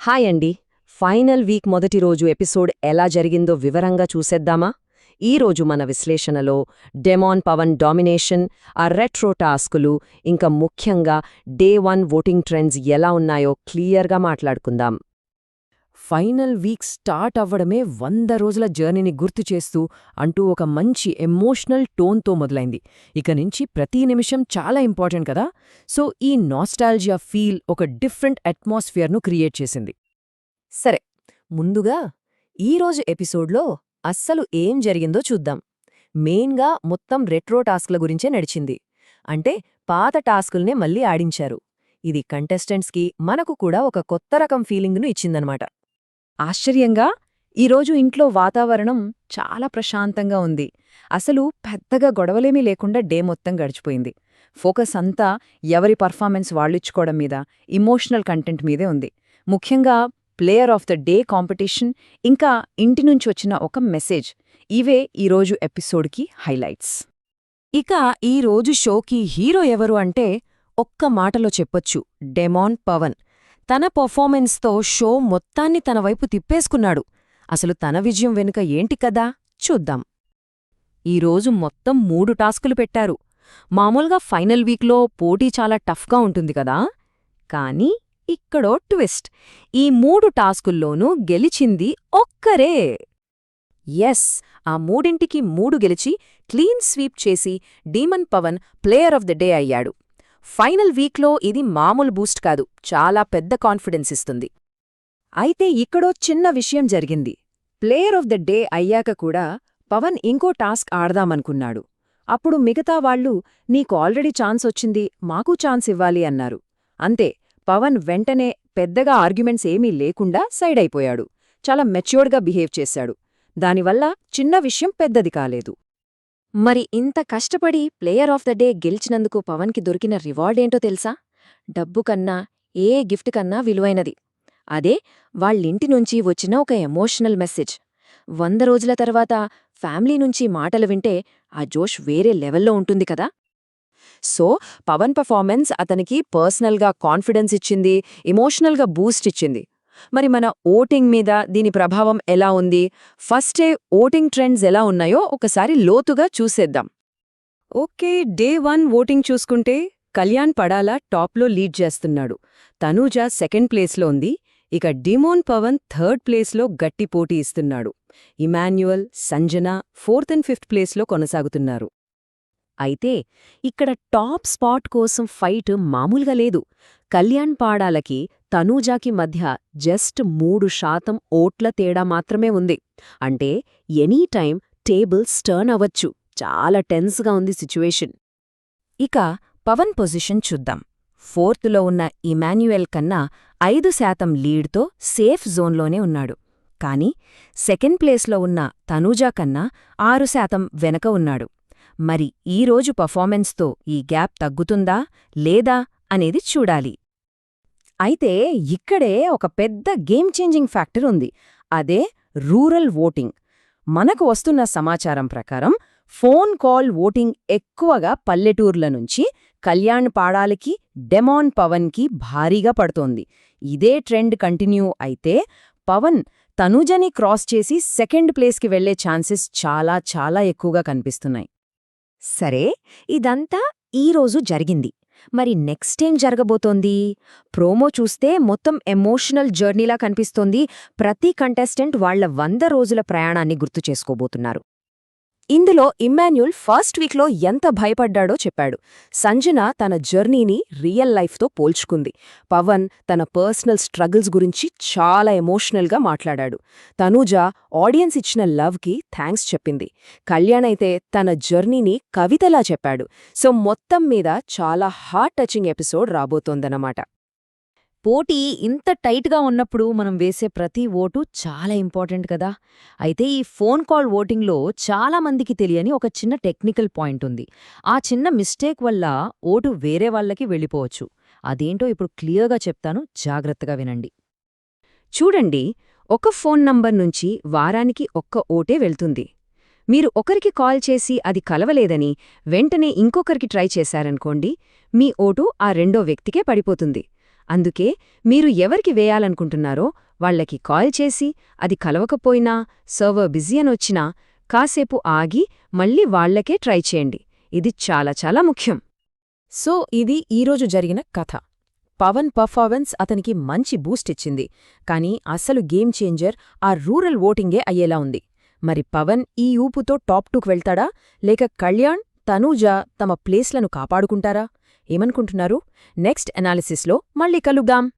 Hi అండి. Final week మొదటి రోజు ఎపిసోడ్ ఎలా జరిగిందో వివరంగా చూసేద్దామా? ఈ రోజు మన విశ్లేషణలో డెమాన్ పవన్ డామినేషన్ ఆ రెట్రో టాస్కులు ఇంకా ముఖ్యంగా డే వన్ ఓటింగ్ ట్రెండ్స్ ఎలా ఉన్నాయో క్లియర్గా మాట్లాడుకుందాం. ఫైనల్ వీక్ స్టార్ట్ అవ్వడమే వంద రోజుల జర్నీని గుర్తు చేస్తూ అంటూ ఒక మంచి ఎమోషనల్ టోన్తో మొదలైంది. ఇక నుంచి ప్రతి నిమిషం చాలా ఇంపార్టెంట్ కదా? సో ఈ నాస్టాల్జియా ఫీల్ ఒక డిఫరెంట్ అట్మాస్ఫియర్ను క్రియేట్ చేసింది. సరే ముందుగా ఈరోజు ఎపిసోడ్లో అస్సలు ఏం జరిగిందో చూద్దాం. మెయిన్గా మొత్తం రెట్రో టాస్క్ల గురించే నడిచింది. అంటే పాత టాస్కుల్నే మళ్ళీ ఆడించారు. ఇది కంటెస్టెంట్స్కి మనకు కూడా ఒక కొత్త రకం ఫీలింగ్ను ఇచ్చిందనమాట. ఆశ్చర్యంగా ఈరోజు ఇంట్లో వాతావరణం చాలా ప్రశాంతంగా ఉంది. అసలు పెద్దగా గొడవలేమీ లేకుండా డే మొత్తం గడిచిపోయింది. ఫోకస్ అంతా ఎవరి పర్ఫార్మెన్స్ వాళ్ళిచ్చుకోవడం మీద ఇమోషనల్ కంటెంట్ మీదే ఉంది. ముఖ్యంగా player of the day competition ఇంకా ఇంటి నుంచి వచ్చిన ఒక మెసేజ్. ఇవే ఈరోజు ఎపిసోడ్కి హైలైట్స్. ఇక ఈ రోజు షోకి హీరో ఎవరు అంటే ఒక్క మాటలో చెప్పొచ్చు డెమాన్ పవన్. తన పర్ఫార్మెన్స్తో షో మొత్తాన్ని తన వైపు తిప్పేసుకున్నాడు. అసలు తన విజయం వెనుక ఏంటి కదా? చూద్దాం. ఈరోజు మొత్తం మూడు టాస్కులు పెట్టారు. మామూలుగా ఫైనల్ వీక్లో పోటీ చాలా టఫ్గా ఉంటుంది కదా? కానీ ఇక్కడో ట్విస్ట్. ఈ మూడు టాస్కుల్లోనూ గెలిచింది ఒక్కరే. ఎస్ ఆ మూడింటికి మూడు గెలిచి క్లీన్ స్వీప్ చేసి demon Pavan player of the day అయ్యాడు. ఫైనల్ వీక్లో ఇది మామూలు బూస్ట్ కాదు చాలా పెద్ద కాన్ఫిడెన్స్ ఇస్తుంది. అయితే ఇక్కడో చిన్న విషయం జరిగింది. ప్లేయర్ ఆఫ్ ద డే అయ్యాక కూడా పవన్ ఇంకో టాస్క్ ఆడదామనుకున్నాడు. అప్పుడు మిగతా వాళ్ళు నీకు ఆల్రెడీ ఛాన్స్ వచ్చింది మాకు ఛాన్స్ ఇవ్వాలి అన్నారు. అంతే పవన్ వెంటనే పెద్దగా ఆర్గ్యుమెంట్స్ ఏమీ లేకుండా సైడ్ అయిపోయాడు. చాలా మెచ్యూర్డ్గా బిహేవ్ చేశాడు. దానివల్ల చిన్న విషయం పెద్దది కాలేదు. మరి ఇంత కష్టపడి ప్లేయర్ ఆఫ్ ద డే గెలిచినందుకు పవన్కి దొరికిన రివార్డ్ ఏంటో తెలుసా? డబ్బు కన్నా ఏ గిఫ్ట్ కన్నా విలువైనది. అదే వాళ్ళింటి నుంచి వచ్చిన ఒక ఎమోషనల్ మెసేజ్. వంద రోజుల తర్వాత ఫ్యామిలీ నుంచి మాటలు వింటే ఆ జోష్ వేరే లెవెల్లో ఉంటుంది కదా? సో పవన్ పర్ఫార్మెన్స్ అతనికి పర్సనల్గా కాన్ఫిడెన్స్ ఇచ్చింది ఎమోషనల్గా బూస్ట్ ఇచ్చింది. మరి మన ఓటింగ్ మీద దీని ప్రభావం ఎలా ఉంది? ఫస్టే ఓటింగ్ ట్రెండ్స్ ఎలా ఉన్నాయో ఒకసారి లోతుగా చూసేద్దాం. ఓకే డే వన్ ఓటింగ్ చూసుకుంటే కళ్యాణ్ పడాలా టాప్లో లీడ్ చేస్తున్నాడు. తనూజ సెకండ్ ప్లేస్లో ఉంది. ఇక డిమోన్ పవన్ థర్డ్ ప్లేస్లో గట్టి పోటీ ఇస్తున్నాడు. Emmanuel Sanjana fourth and fifth ప్లేస్లో కొనసాగుతున్నారు. అయితే ఇక్కడ టాప్ స్పాట్ కోసం ఫైట్ మామూలుగా లేదు. కళ్యాణ్ పాడాలకి తనూజాకి మధ్య జస్ట్ మూడు శాతం ఓట్ల తేడా మాత్రమే ఉంది. అంటే ఎనీ టైం టేబుల్స్ టర్న్ అవ్వచ్చు. చాలా టెన్స్గా ఉంది సిచ్యువేషన్. ఇక పవన్ పొజిషన్ చూద్దాం. ఫోర్త్లో ఉన్న ఇమాన్యుయల్ కన్నా ఐదు శాతం లీడ్తో సేఫ్ జోన్లోనే ఉన్నాడు. కాని సెకండ్ ప్లేస్లో ఉన్న తనూజా కన్నా ఆరు శాతం వెనక ఉన్నాడు. మరి ఈరోజు పర్ఫార్మెన్స్తో ఈ గ్యాప్ తగ్గుతుందా లేదా అనేది చూడాలి. అయితే ఇక్కడే ఒక పెద్ద గేమ్ చేంజింగ్ ఫ్యాక్టర్ ఉంది. అదే రూరల్ ఓటింగ్. మనకు వస్తున్న సమాచారం ప్రకారం ఫోన్ కాల్ ఓటింగ్ ఎక్కువగా పల్లెటూర్ల నుంచి కళ్యాణ్ పాడాలికి డెమాన్ పవన్కి భారీగా పడుతోంది. ఇదే ట్రెండ్ కంటిన్యూ అయితే పవన్ తనుజని క్రాస్ చేసి సెకండ్ ప్లేస్కి వెళ్ళే ఛాన్సెస్ చాలా చాలా ఎక్కువగా కనిపిస్తున్నాయి. సరే ఇదంతా ఈరోజు జరిగింది. మరి నెక్స్ట్ ఏం జరగబోతోంది? ప్రోమో చూస్తే మొత్తం ఎమోషనల్ జర్నీలా కనిపిస్తోంది. ప్రతి కంటెస్టెంట్ వాళ్ళ వంద రోజుల ప్రయాణాన్ని గుర్తు చేసుకోబోతున్నారు. ఇందులో ఇమ్మాన్యుల్ ఫస్ట్ వీక్లో ఎంత భయపడ్డాడో చెప్పాడు. సంజన తన జర్నీని రియల్ లైఫ్తో పోల్చుకుంది. పవన్ తన పర్సనల్ స్ట్రగుల్స్ గురించి చాలా ఎమోషనల్గా మాట్లాడాడు. తనూజ ఆడియన్స్ ఇచ్చిన లవ్కి థ్యాంక్స్ చెప్పింది. కళ్యాణ్ అయితే తన జర్నీని కవితలా చెప్పాడు. సో మొత్తం మీద చాలా హార్ట్ టచింగ్ ఎపిసోడ్ రాబోతోందన్నమాట. పోటీ ఇంత టైట్గా ఉన్నప్పుడు మనం వేసే ప్రతి ఓటు చాలా ఇంపార్టెంట్ కదా. అయితే ఈ ఫోన్ కాల్ ఓటింగ్లో చాలా మందికి తెలియని ఒక చిన్న టెక్నికల్ పాయింట్ ఉంది. ఆ చిన్న మిస్టేక్ వల్ల ఓటు వేరే వాళ్ళకి వెళ్ళిపోవచ్చు. అదేంటో ఇప్పుడు క్లియర్గా చెప్తాను జాగ్రత్తగా వినండి. చూడండి ఒక ఫోన్ నంబర్ నుంచి వారానికి ఒక్క ఓటే వెళ్తుంది. మీరు ఒకరికి కాల్ చేసి అది కలవలేదని వెంటనే ఇంకొకరికి ట్రై చేశారనుకోండి మీ ఓటు ఆ రెండో వ్యక్తికే పడిపోతుంది. అందుకే మీరు ఎవరికి వేయాలనుకుంటున్నారో వాళ్ళకి కాల్ చేసి అది కలవకపోయినా సర్వర్ బిజీ అనొచ్చినా కాసేపు ఆగి మళ్ళీ వాళ్ళకే ట్రై చేయండి. ఇది చాలా చాలా ముఖ్యం. సో ఇది ఈరోజు జరిగిన కథ. పవన్ పర్ఫార్మెన్స్ అతనికి మంచి బూస్ట్ ఇచ్చింది. కానీ అసలు గేమ్ చేంజర్ ఆ రూరల్ ఓటింగే అయ్యేలా ఉంది. మరి పవన్ ఈ ఊపుతో టాప్ టూకు వెళ్తాడా? లేక కళ్యాణ్ తనూజ తమ ప్లేస్లను కాపాడుకుంటారా? ఏమనుకుంటున్నారు? నెక్స్ట్ అనాలిసిస్లో మళ్ళీ కలుద్దాం.